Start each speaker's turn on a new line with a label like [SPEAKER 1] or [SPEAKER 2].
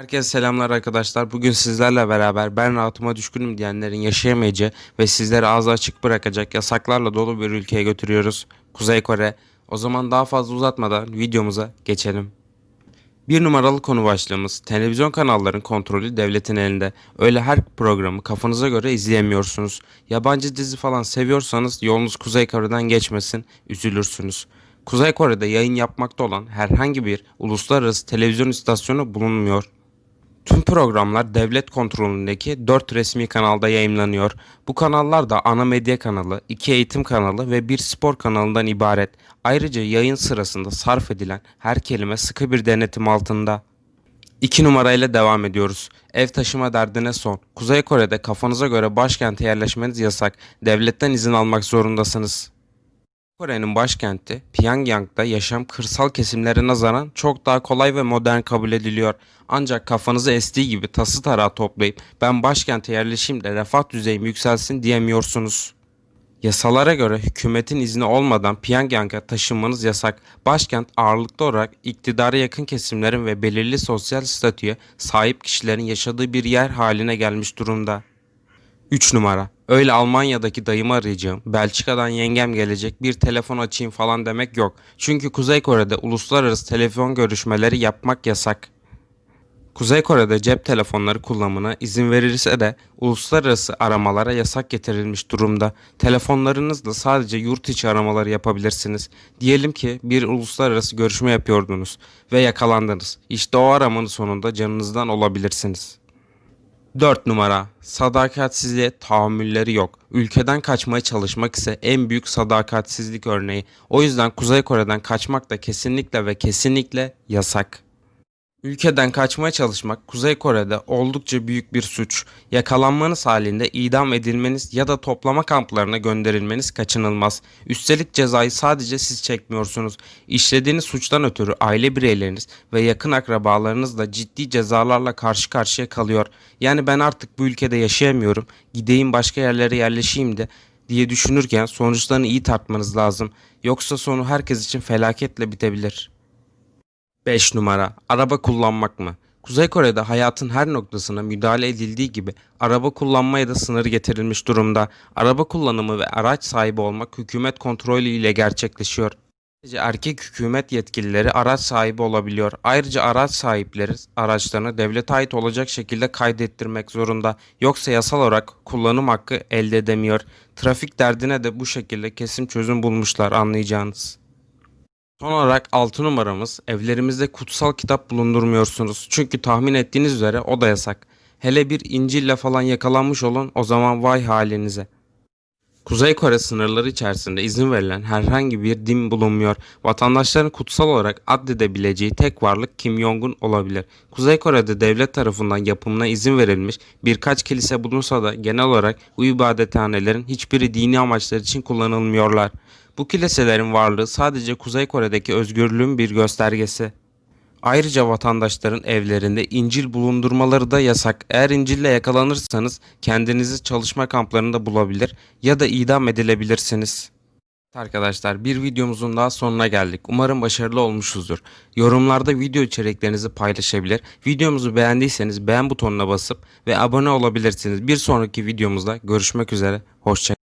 [SPEAKER 1] Herkese selamlar arkadaşlar. Bugün sizlerle beraber ben rahatıma düşkünüm diyenlerin yaşayamayacağı ve sizleri ağzı açık bırakacak yasaklarla dolu bir ülkeye götürüyoruz. Kuzey Kore. O zaman daha fazla uzatmadan videomuza geçelim. Bir numaralı konu başlığımız televizyon kanalların kontrolü devletin elinde. Öyle her programı kafanıza göre izleyemiyorsunuz. Yabancı dizi falan seviyorsanız yolunuz Kuzey Kore'den geçmesin, üzülürsünüz. Kuzey Kore'de yayın yapmakta olan herhangi bir uluslararası televizyon istasyonu bulunmuyor. Tüm programlar devlet kontrolündeki 4 resmi kanalda yayınlanıyor. Bu kanallar da ana medya kanalı, 2 eğitim kanalı ve bir spor kanalından ibaret. Ayrıca yayın sırasında sarf edilen her kelime sıkı bir denetim altında. 2 numarayla devam ediyoruz. Ev taşıma derdine son. Kuzey Kore'de kafanıza göre başkente yerleşmeniz yasak. Devletten izin almak zorundasınız. Kore'nin başkenti Pyongyang'da yaşam kırsal kesimlere nazaran çok daha kolay ve modern kabul ediliyor. Ancak kafanızı estiği gibi tası tarağı toplayıp ben başkente yerleşeyim de refah düzeyim yükselsin diyemiyorsunuz. Yasalara göre hükümetin izni olmadan Pyongyang'a taşınmanız yasak. Başkent ağırlıklı olarak iktidara yakın kesimlerin ve belirli sosyal statüye sahip kişilerin yaşadığı bir yer haline gelmiş durumda. 3 numara. Öyle Almanya'daki dayımı arayacağım, Belçika'dan yengem gelecek, bir telefon açayım falan demek yok. Çünkü Kuzey Kore'de uluslararası telefon görüşmeleri yapmak yasak. Kuzey Kore'de cep telefonları kullanımına izin verilse de uluslararası aramalara yasak getirilmiş durumda. Telefonlarınızla sadece yurt içi aramaları yapabilirsiniz. Diyelim ki bir uluslararası görüşme yapıyordunuz ve yakalandınız. İşte o aramanın sonunda canınızdan olabilirsiniz. 4 numara. Sadakatsizliğe tahammülleri yok. Ülkeden kaçmaya çalışmak ise en büyük sadakatsizlik örneği. O yüzden Kuzey Kore'den kaçmak da kesinlikle ve kesinlikle yasak. Ülkeden kaçmaya çalışmak Kuzey Kore'de oldukça büyük bir suç. Yakalanmanız halinde idam edilmeniz ya da toplama kamplarına gönderilmeniz kaçınılmaz. Üstelik cezayı sadece siz çekmiyorsunuz. İşlediğiniz suçtan ötürü aile bireyleriniz ve yakın akrabalarınız da ciddi cezalarla karşı karşıya kalıyor. Yani ben artık bu ülkede yaşayamıyorum, gideyim başka yerlere yerleşeyim de diye düşünürken sonuçlarını iyi tartmanız lazım. Yoksa sonu herkes için felaketle bitebilir. 5 numara. Araba kullanmak mı? Kuzey Kore'de hayatın her noktasına müdahale edildiği gibi araba kullanmaya da sınır getirilmiş durumda. Araba kullanımı ve araç sahibi olmak hükümet kontrolü ile gerçekleşiyor. Sadece erkek hükümet yetkilileri araç sahibi olabiliyor. Ayrıca araç sahipleri araçlarını devlete ait olacak şekilde kaydettirmek zorunda. Yoksa yasal olarak kullanım hakkı elde edemiyor. Trafik derdine de bu şekilde kesin çözüm bulmuşlar anlayacağınız. Son olarak 6 numaramız evlerimizde kutsal kitap bulundurmuyorsunuz. Çünkü tahmin ettiğiniz üzere o da yasak. Hele bir İncil'le falan yakalanmış olun o zaman vay halinize. Kuzey Kore sınırları içerisinde izin verilen herhangi bir din bulunmuyor. Vatandaşların kutsal olarak addedebileceği tek varlık Kim Jong-un olabilir. Kuzey Kore'de devlet tarafından yapımına izin verilmiş birkaç kilise bulunsa da genel olarak bu ibadethanelerin hiçbiri dini amaçlar için kullanılmıyorlar. Bu kiliselerin varlığı sadece Kuzey Kore'deki özgürlüğün bir göstergesi. Ayrıca vatandaşların evlerinde İncil bulundurmaları da yasak. Eğer İncil'le yakalanırsanız kendinizi çalışma kamplarında bulabilir ya da idam edilebilirsiniz. Arkadaşlar bir videomuzun daha sonuna geldik. Umarım başarılı olmuşuzdur. Yorumlarda video içeriklerinizi paylaşabilir. Videomuzu beğendiyseniz beğen butonuna basıp ve abone olabilirsiniz. Bir sonraki videomuzda görüşmek üzere. Hoşçakalın.